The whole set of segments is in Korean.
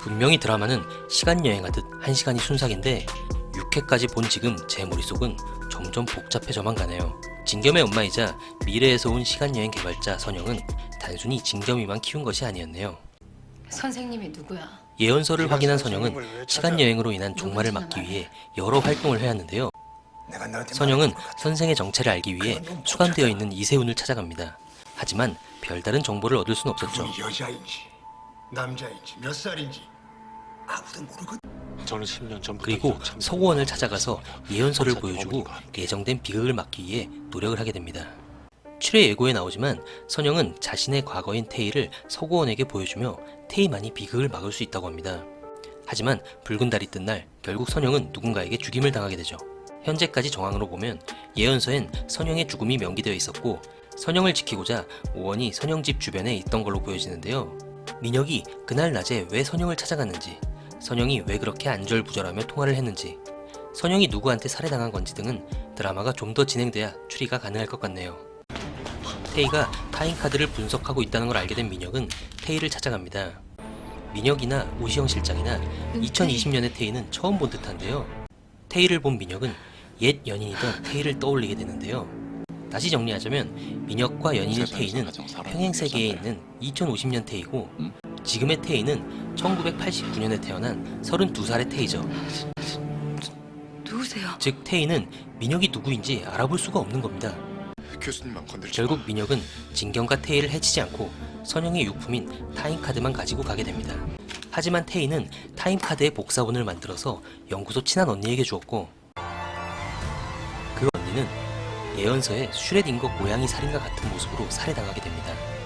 분명히 드라마는 시간 여행하듯 한 시간이 순삭인데 6회까지 본 지금 제 머릿속은 점점 복잡해져만 가네요. 진겸의 엄마이자 미래에서 온 시간 여행 개발자 선영은 단순히 진겸이만 키운 것이 아니었네요. 선생님이 누구야? 예언서를 확인한 선영은 선생님을 왜 찾아? 시간 여행으로 인한 종말을 막기 위해 여러 활동을 해왔는데요. 선영은. 선생의 정체를 알기 위해 수감되어. 있는 이세훈을 찾아갑니다. 하지만 별다른 정보를 얻을 순 없었죠. 여자인지 남자인지 몇 살인지 아무도 모르거든. 저는 10년 전부터 그리고 서구원을 찾아가서 예언서를 보여주고. 예정된 비극을 막기 위해 노력을 하게 됩니다. 7회 예고에 나오지만 선영은 자신의 과거인 태희를 서구원에게 보여주며 태희만이 비극을 막을 수 있다고 합니다. 하지만 붉은 달이 뜬 날 결국 선영은 누군가에게 죽임을 당하게 되죠. 현재까지 정황으로 보면 예언서엔 선영의 죽음이 명기되어 있었고 선영을 지키고자 오원이 선영 집 주변에 있던 걸로 보여지는데요. 민혁이 그날 낮에 왜 선영을 찾아갔는지, 선영이 왜 그렇게 안절부절하며 통화를 했는지, 선영이 누구한테 살해당한 건지 등은 드라마가 좀 더 진행돼야 추리가 가능할 것 같네요. 테이가 타인 카드를 분석하고 있다는 걸 알게 된 민혁은 테이를 찾아갑니다. 민혁이나 우시영 실장이나 2020년의 테이는 처음 본 듯한데요. 테이를 본 민혁은 옛 연인이던 테이를 떠올리게 되는데요. 다시 정리하자면 민혁과 연인인 세상에서 테이는 평행 세계에. 있는 2050년 테이고 음? 지금의 테이는 1989년에 태어난 32살의 테이죠. 누구세요? 즉 테이는 민혁이 누구인지 알아볼 수가 없는 겁니다. 교수님만 건들지 결국 마. 민혁은 진경과 태희를 해치지 않고 선영의 유품인 타임카드만 가지고 가게 됩니다. 하지만 태희는 타임카드의 복사본을 만들어서 연구소 친한 언니에게 주었고 그 언니는 예언서의 슈레딩거 고양이 살인과 같은 모습으로 살해당하게 됩니다.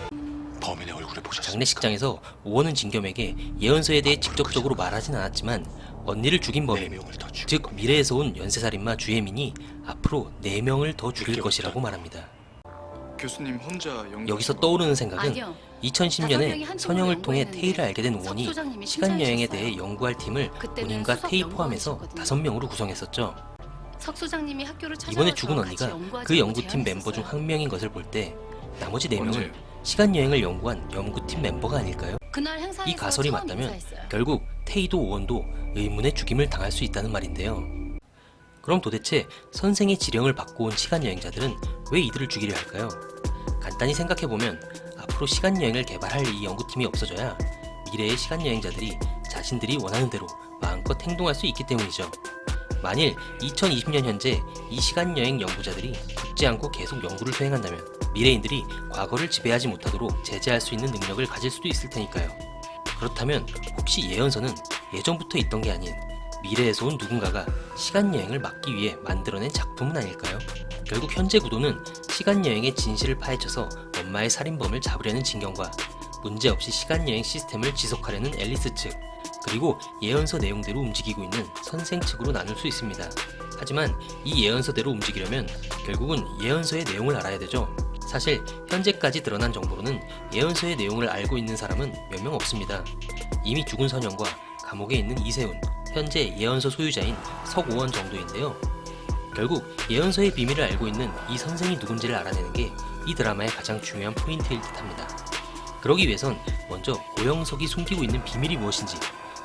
범인의 얼굴을 보셨습니까? 장례식장에서 오원은 진겸에게 예언서에 대해 직접적으로 말하진 않았지만 언니를 죽인 네 범인 명을 더 죽일 즉. 미래에서 온 연쇄살인마 주혜민이 앞으로 4명을 더 죽일 것이라고. 말합니다. 교수님 혼자 연구 여기서 떠오르는 생각은 아니요. 다섯 명이 2010년에 한쪽으로 선영을 통해 연구했는데 테이를 알게 된 오원이 석 소장님이 시간 여행에 대해. 연구할 팀을 그때는 본인과 수석 테이 포함해서 연구원이셨거든요. 5명으로 구성했었죠. 석 소장님이 학교를 찾아와서 이번에 죽은 언니가 연구하자고 그 연구팀 멤버 중 제안했었어요. 한 명인 것을 볼 때 나머지 4명은 언제요? 시간 여행을 연구한 연구팀 멤버가 아닐까요? 그날 행사에서 이 가설이 처음 맞다면 인사했어요. 결국 테이도 오원도 의문의 죽임을 당할 수 있다는 말인데요. 그럼 도대체 선생의 지령을 받고 온 시간 여행자들은 왜 이들을 죽이려 할까요? 간단히 생각해 보면 앞으로 시간 여행을 개발할 이 연구팀이 없어져야 미래의 시간 여행자들이 자신들이 원하는 대로 마음껏 행동할 수 있기 때문이죠. 만일 2020년 현재 이 시간 여행 연구자들이 죽지 않고 계속 연구를 수행한다면 미래인들이 과거를 지배하지 못하도록 제재할 수 있는 능력을 가질 수도 있을 테니까요. 그렇다면 혹시 예언서는 예전부터 있던 게 아닌 미래에서 온 누군가가 시간 여행을 막기 위해 만들어낸 작품은 아닐까요? 결국 현재 구도는 시간 여행의 진실을 파헤쳐서 엄마의 살인범을 잡으려는 진경과 문제없이 시간 여행 시스템을 지속하려는 앨리스 측 그리고 예언서 내용대로 움직이고 있는 선생 측으로 나눌 수 있습니다. 하지만 이 예언서대로 움직이려면 결국은 예언서의 내용을 알아야 되죠. 사실 현재까지 드러난 정보로는 예언서의 내용을 알고 있는 사람은 몇 명 없습니다. 이미 죽은 선영과 감옥에 있는 이세훈, 현재 예언서 소유자인 석오원 정도인데요. 결국 예언서의 비밀을 알고 있는 이 선생이 누군지를 알아내는 게 이 드라마의 가장 중요한 포인트일 듯 합니다. 그러기 위해선 먼저 고영석이 숨기고 있는 비밀이 무엇인지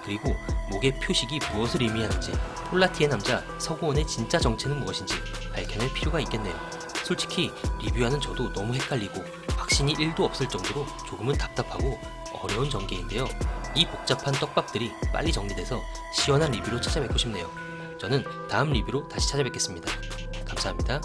그리고 목의 표식이 무엇을 의미하는지 폴라티의 남자 서구원의 진짜 정체는 무엇인지 밝혀낼 필요가 있겠네요. 솔직히 리뷰하는 저도 너무 헷갈리고 확신이 1도 없을 정도로 조금은 답답하고 어려운 전개인데요. 이 복잡한 떡밥들이 빨리 정리돼서 시원한 리뷰로 찾아뵙고 싶네요. 저는 다음 리뷰로 다시 찾아뵙겠습니다. 감사합니다.